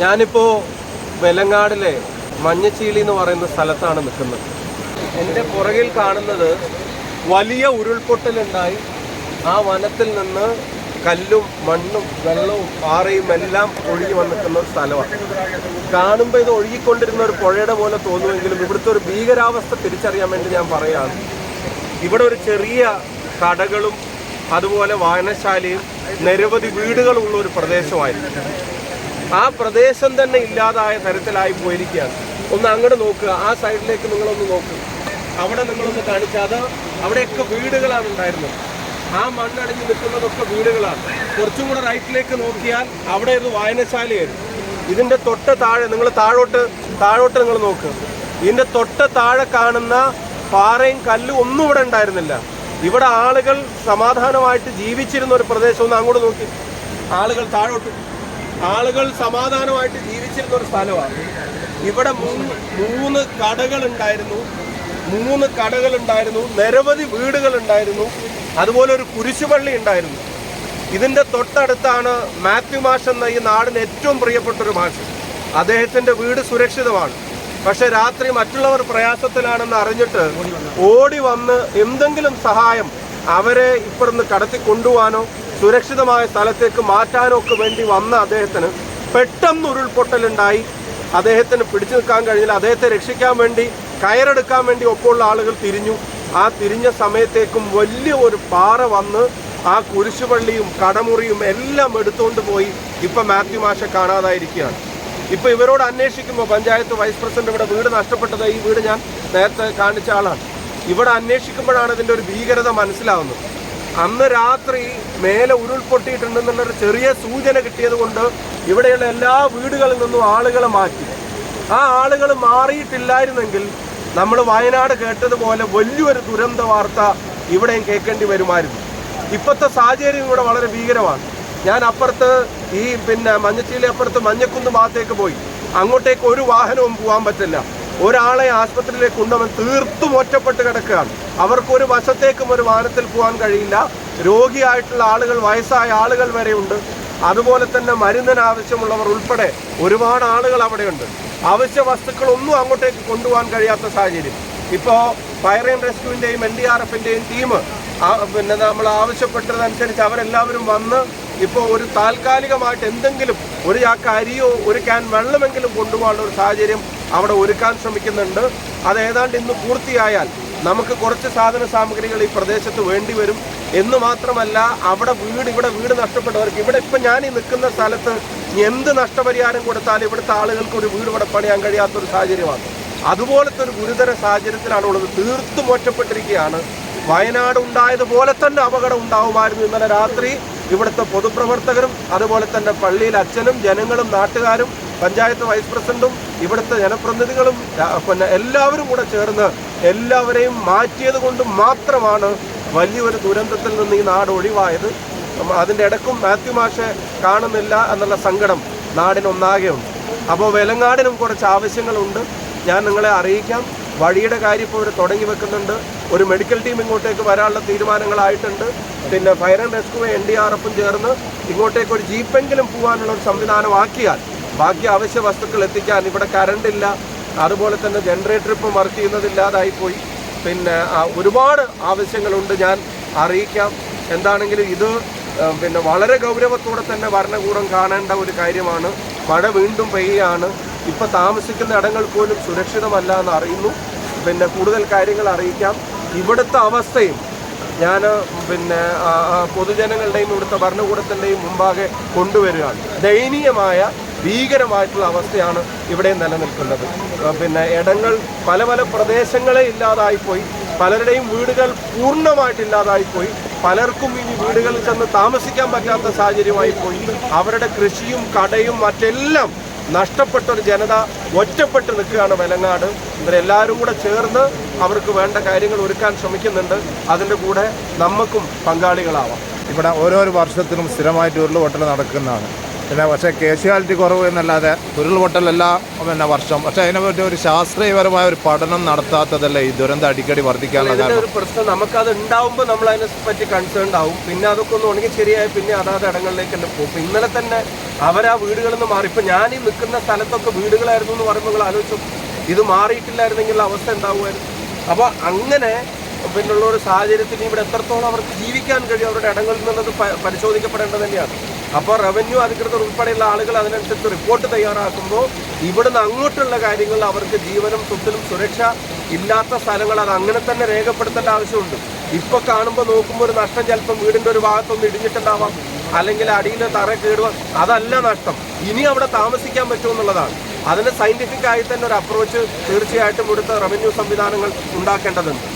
ഞാനിപ്പോൾ വെലങ്ങാടിലെ മഞ്ഞച്ചീലി എന്ന് പറയുന്ന സ്ഥലത്താണ് നിൽക്കുന്നത്. എന്റെ പുറകിൽ കാണുന്നത് വലിയ ഉരുൾപൊട്ടലുണ്ടായി. ആ വനത്തിൽ നിന്ന് കല്ലും മണ്ണും വെള്ളവും പാറയും എല്ലാം ഒഴുകി വന്നിരിക്കുന്ന ഒരു സ്ഥലമാണ്. കാണുമ്പോൾ ഇത് ഒഴുകിക്കൊണ്ടിരുന്ന ഒരു പുഴയുടെ പോലെ തോന്നുമെങ്കിലും ഇവിടുത്തെ ഒരു ഭീകരാവസ്ഥ തിരിച്ചറിയാൻ വേണ്ടി ഞാൻ പറയുകയാണ്. ഇവിടെ ഒരു ചെറിയ കടകളും അതുപോലെ വായനശാലയും നിരവധി വീടുകളുള്ള ഒരു പ്രദേശമായിരുന്നു. ആ പ്രദേശം തന്നെ ഇല്ലാതായ തരത്തിലായി പോയിരിക്കുകയാണ്. ഒന്ന് അങ്ങോട്ട് നോക്കുക. ആ സൈഡിലേക്ക് നിങ്ങളൊന്ന് നോക്കുക അവിടെ നിങ്ങളൊന്ന് കാണിച്ചാൽ അത് അവിടെയൊക്കെ വീടുകളാണ് ഉണ്ടായിരുന്നത്. ആ മണ്ണടിഞ്ഞ് നിൽക്കുന്നതൊക്കെ വീടുകളാണ്. കുറച്ചും കൂടെ റൈറ്റിലേക്ക് നോക്കിയാൽ അവിടെ ഒരു വായനശാലയായിരുന്നു. ഇതിന്റെ തൊട്ട താഴെ നിങ്ങൾ താഴോട്ട് താഴോട്ട് നിങ്ങൾ നോക്കുക ഇതിന്റെ തൊട്ട താഴെ കാണുന്ന പാറയും കല്ലും ഒന്നും ഇവിടെ ഉണ്ടായിരുന്നില്ല. ഇവിടെ ആളുകൾ സമാധാനമായിട്ട് ജീവിച്ചിരുന്ന ഒരു പ്രദേശം. ഒന്ന് അങ്ങോട്ട് നോക്കി. ആളുകൾ താഴോട്ട്. ആളുകൾ സമാധാനമായിട്ട് ജീവിച്ചിരുന്ന ഒരു സ്ഥലമാണ്. ഇവിടെ മൂന്ന് കടകൾ ഉണ്ടായിരുന്നു മൂന്ന് കടകൾ ഉണ്ടായിരുന്നു നിരവധി വീടുകൾ ഉണ്ടായിരുന്നു അതുപോലെ ഒരു കുരിശുപള്ളി ഉണ്ടായിരുന്നു. ഇതിന്റെ തൊട്ടടുത്താണ് മാത്യു മാഷ് എന്ന ഈ നാടിന് ഏറ്റവും പ്രിയപ്പെട്ട ഒരു മാഷ്. അദ്ദേഹത്തിന്റെ വീട് സുരക്ഷിതമാണ്. പക്ഷെ രാത്രി മറ്റുള്ളവർ പ്രയാസത്തിലാണെന്ന് അറിഞ്ഞിട്ട് ഓടി വന്ന് എന്തെങ്കിലും സഹായം അവരെ ഇപ്പുറന്ന് കടത്തി കൊണ്ടുപോകാനോ സുരക്ഷിതമായ സ്ഥലത്തേക്ക് മാറ്റാനൊക്കെ വേണ്ടി വന്ന അദ്ദേഹത്തിന് പെട്ടെന്ന് ഉരുൾപൊട്ടലുണ്ടായി. അദ്ദേഹത്തിന് പിടിച്ചു നിൽക്കാൻ കഴിഞ്ഞില്ല. അദ്ദേഹത്തെ രക്ഷിക്കാൻ വേണ്ടി കയറെടുക്കാൻ വേണ്ടി ഒപ്പമുള്ള ആളുകൾ തിരിഞ്ഞു. ആ തിരിഞ്ഞ സമയത്തേക്കും വലിയ ഒരു പാറ വന്ന് ആ കുരിശുപള്ളിയും കടമുറിയും എല്ലാം എടുത്തുകൊണ്ട് പോയി ഇപ്പം മാത്യു മാഷ കാണാതായിരിക്കുകയാണ്. ഇപ്പോൾ ഇവരോട് അന്വേഷിക്കുമ്പോൾ പഞ്ചായത്ത് വൈസ് പ്രസിഡന്റ് ഇവിടെ വീട് നഷ്ടപ്പെട്ടത്. ഈ വീട് ഞാൻ നേരത്തെ കാണിച്ച ആളാണ്. ഇവിടെ അന്വേഷിക്കുമ്പോഴാണ് ഇതിന്റെ ഒരു ഭീകരത മനസ്സിലാവുന്നത്. അന്ന് രാത്രി മേലെ ഉരുൾപൊട്ടിയിട്ടുണ്ടെന്നുള്ളൊരു ചെറിയ സൂചന കിട്ടിയത് കൊണ്ട് ഇവിടെയുള്ള എല്ലാ വീടുകളിൽ നിന്നും ആളുകളെ മാറ്റി. ആ ആളുകൾ മാറിയിട്ടില്ലായിരുന്നെങ്കിൽ നമ്മൾ വയനാട് കേട്ടതുപോലെ വലിയൊരു ദുരന്ത വാർത്ത ഇവിടെയും കേൾക്കേണ്ടി വരുമായിരുന്നു. ഇപ്പോഴത്തെ സാഹചര്യം ഇവിടെ വളരെ ഭീകരമാണ്. ഞാൻ അപ്പുറത്ത് ഈ പിന്നെ മഞ്ഞച്ചീലി അപ്പുറത്ത് മഞ്ഞക്കുന്ന് ഭാഗത്തേക്ക് പോയി. അങ്ങോട്ടേക്ക് ഒരു വാഹനവും പോകാൻ പറ്റില്ല. ഒരാളെ ആശുപത്രിയിലേക്ക് കൊണ്ടുവൻ തീർത്തും ഒറ്റപ്പെട്ട് കിടക്കുകയാണ്. അവർക്ക് ഒരു വശത്തേക്കും ഒരു വാഹനത്തിൽ പോകാൻ കഴിയില്ല. രോഗിയായിട്ടുള്ള ആളുകൾ വയസ്സായ ആളുകൾ വരെയുണ്ട്. അതുപോലെ തന്നെ മരുന്നിന് ആവശ്യമുള്ളവർ ഉൾപ്പെടെ ഒരുപാട് ആളുകൾ അവിടെയുണ്ട്. അവശ്യ വസ്തുക്കളൊന്നും അങ്ങോട്ടേക്ക് കൊണ്ടുപോകാൻ കഴിയാത്ത സാഹചര്യം. ഇപ്പോൾ ഫയർ ആൻഡ് റെസ്ക്യൂവിന്റെയും എൻ ഡി ആർ എഫിന്റെയും ടീം പിന്നെ നമ്മൾ ആവശ്യപ്പെട്ടതനുസരിച്ച് അവരെല്ലാവരും വന്ന് ഇപ്പോൾ ഒരു താൽക്കാലികമായിട്ട് എന്തെങ്കിലും ഒരു ചാക്ക് അരിയോ ഒരു ക്യാൻ വെള്ളമെങ്കിലും കൊണ്ടുപോകാനുള്ള ഒരു സാഹചര്യം അവിടെ ഒരുക്കാൻ ശ്രമിക്കുന്നുണ്ട്. അത് ഏതാണ്ട് ഇന്ന് പൂർത്തിയായാൽ നമുക്ക് കുറച്ച് സാധന സാമഗ്രികൾ ഈ പ്രദേശത്ത് വേണ്ടി വരും. എന്ന് മാത്രമല്ല അവിടെ വീട് ഇവിടെ വീട് നഷ്ടപ്പെട്ടവർക്ക് ഇവിടെ ഇപ്പം ഞാൻ ഈ നിൽക്കുന്ന സ്ഥലത്ത് എന്ത് നഷ്ടപരിഹാരം കൊടുത്താലും ഇവിടുത്തെ ആളുകൾക്ക് ഒരു വീട് ഇവിടെ പണിയാൻ കഴിയാത്തൊരു സാഹചര്യമാണ്. അതുപോലത്തെ ഒരു ഗുരുതര സാഹചര്യത്തിലാണ് ഉള്ളത്. തീർത്തും ഒറ്റപ്പെട്ടിരിക്കുകയാണ്. വയനാട് ഉണ്ടായതുപോലെ തന്നെ അപകടം ഉണ്ടാവുമായിരുന്നു. ഇന്നലെ രാത്രി ഇവിടുത്തെ പൊതുപ്രവർത്തകരും അതുപോലെ തന്നെ പള്ളിയിൽ അച്ഛനും ജനങ്ങളും നാട്ടുകാരും പഞ്ചായത്ത് വൈസ് പ്രസിഡന്റും ഇവിടുത്തെ ജനപ്രതിനിധികളും പിന്നെ എല്ലാവരും കൂടെ ചേർന്ന് എല്ലാവരെയും മാറ്റിയത് കൊണ്ട് മാത്രമാണ് വലിയൊരു ദുരന്തത്തിൽ നിന്ന് ഈ നാട് ഒഴിവായത്. അതിന്റെ ഇടക്കും മാത്യു മാഷെ കാണുന്നില്ല എന്നുള്ള സങ്കടം നാടിനൊന്നാകെയുണ്ട്. അപ്പോൾ വെലങ്ങാടിനും കുറച്ച് ആവശ്യങ്ങളുണ്ട്. ഞാൻ നിങ്ങളെ അറിയിക്കാം. വഴിയുടെ കാര്യം ഇപ്പോൾ ഇവർ തുടങ്ങി വെക്കുന്നുണ്ട്. ഒരു മെഡിക്കൽ ടീം ഇങ്ങോട്ടേക്ക് വരാനുള്ള തീരുമാനങ്ങളായിട്ടുണ്ട്. പിന്നെ fire and rescue N D R എഫും ചേർന്ന് ഇങ്ങോട്ടേക്ക് ഒരു ജീപ്പെങ്കിലും പോകാനുള്ള ഒരു സംവിധാനമാക്കിയാൽ ബാക്കി അവശ്യ വസ്തുക്കൾ എത്തിക്കാൻ ഇവിടെ കറണ്ട് ഇല്ല. അതുപോലെ തന്നെ ജനറേറ്റർ ഇപ്പം വർക്ക് ചെയ്യുന്നതില്ലാതായിപ്പോയി പിന്നെ ഒരുപാട് ആവശ്യങ്ങളുണ്ട് ഞാൻ അറിയിക്കാം. എന്താണെങ്കിലും ഇത് പിന്നെ വളരെ ഗൗരവത്തോടെ തന്നെ ഭരണകൂടം കാണേണ്ട ഒരു കാര്യമാണ്. മഴ വീണ്ടും പെയ്യാണ് ഇപ്പോൾ താമസിക്കുന്ന ഇടങ്ങൾ പോലും സുരക്ഷിതമല്ല എന്ന് അറിയുന്നു. പിന്നെ കൂടുതൽ കാര്യങ്ങൾ അറിയിക്കാം. ഇവിടുത്തെ അവസ്ഥയും ഞാൻ പിന്നെ പൊതുജനങ്ങളുടെയും ഇവിടുത്തെ ഭരണകൂടത്തിന്റെയും മുമ്പാകെ കൊണ്ടുവരികയാണ്. ദയനീയമായ ഭീകരമായിട്ടുള്ള അവസ്ഥയാണ് ഇവിടെ നിലനിൽക്കുന്നത്. പിന്നെ ഇടങ്ങൾ പല പല പ്രദേശങ്ങളെ ഇല്ലാതായിപ്പോയി. പലരുടെയും വീടുകൾ പൂർണമായിട്ട് ഇല്ലാതായിപ്പോയി. പലർക്കും ഇനി വീടുകളിൽ ചെന്ന് താമസിക്കാൻ പറ്റാത്ത സാഹചര്യമായി പോയി അവരുടെ കൃഷിയും കടയും മറ്റെല്ലാം നഷ്ടപ്പെട്ട ഒരു ജനത ഒറ്റപ്പെട്ട് നിൽക്കുകയാണ് വെലങ്ങാട്. ഇവരെല്ലാവരും കൂടെ ചേർന്ന് അവർക്ക് വേണ്ട കാര്യങ്ങൾ ഒരുക്കാൻ ശ്രമിക്കുന്നുണ്ട്. അതിന്റെ കൂടെ നമുക്കും പങ്കാളികളാവാം. ഇവിടെ ഓരോരോ വർഷത്തിലും സ്ഥിരമായിട്ട് ഉരുളുപൊട്ടൽ നടക്കുന്നതാണ്. പിന്നെ പക്ഷേ കേഷ്വാലിറ്റി കുറവ് എന്നല്ലാതെ ഉരുൾപൊട്ടലെല്ലാം പിന്നെ വർഷം. പക്ഷേ അതിനെപ്പറ്റി ഒരു ശാസ്ത്രീയപരമായ ഒരു പഠനം നടത്താത്തതല്ലേ ഈ ദുരന്തം അടിക്കടി വർദ്ധിക്കാനുള്ള കാരണം? ഒരു പ്രശ്നം നമുക്കത് ഉണ്ടാവുമ്പോൾ നമ്മൾ അതിനെ പറ്റി കൺസേൺ ആവും. പിന്നെ അതൊക്കെ ഒന്ന് ഉണങ്ങി ശരിയായി പിന്നെ അതാത് ഇടങ്ങളിലേക്ക് തന്നെ പോകും. ഇപ്പം ഇന്നലെ തന്നെ അവരാ വീടുകളിൽ നിന്ന് മാറി. ഇപ്പം ഞാൻ ഈ നിൽക്കുന്ന സ്ഥലത്തൊക്കെ വീടുകളായിരുന്നു എന്ന് പറയുമ്പോൾ നിങ്ങൾ ആലോചിച്ചു ഇത് മാറിയിട്ടില്ലായിരുന്നെങ്കിൽ അവസ്ഥ ഉണ്ടാവുമായിരുന്നു അപ്പോൾ അങ്ങനെ പിന്നുള്ള ഒരു സാഹചര്യത്തിൽ ഇവിടെ എത്രത്തോളം അവർക്ക് ജീവിക്കാൻ കഴിയും അവരുടെ ഇടങ്ങളിൽ നിന്നത് പ- പരിശോധിക്കപ്പെടേണ്ടത് തന്നെയാണ്. അപ്പോൾ റവന്യൂ അധികൃതർ ഉൾപ്പെടെയുള്ള ആളുകൾ അതിനനുസരിച്ച് റിപ്പോർട്ട് തയ്യാറാക്കുമ്പോൾ ഇവിടുന്ന് അങ്ങോട്ടുള്ള കാര്യങ്ങൾ അവർക്ക് ജീവനും സ്വത്തിനും സുരക്ഷ ഇല്ലാത്ത സ്ഥലങ്ങൾ അത് അങ്ങനെ തന്നെ രേഖപ്പെടുത്തേണ്ട ആവശ്യമുണ്ട്. ഇപ്പോൾ കാണുമ്പോൾ നോക്കുമ്പോൾ ഒരു നഷ്ടം ചിലപ്പം വീടിന്റെ ഒരു ഭാഗത്തൊന്ന് ഇടിഞ്ഞിട്ടുണ്ടാവാം. അല്ലെങ്കിൽ അടിയിൽ തറ കേടുവാം. അതല്ല നഷ്ടം. ഇനി അവിടെ താമസിക്കാൻ പറ്റുമെന്നുള്ളതാണ് അതിന് സയന്റിഫിക്കായി തന്നെ ഒരു അപ്രോച്ച് തീർച്ചയായിട്ടും ഇവിടുത്തെ റവന്യൂ സംവിധാനങ്ങൾ ഉണ്ടാക്കേണ്ടതുണ്ട്.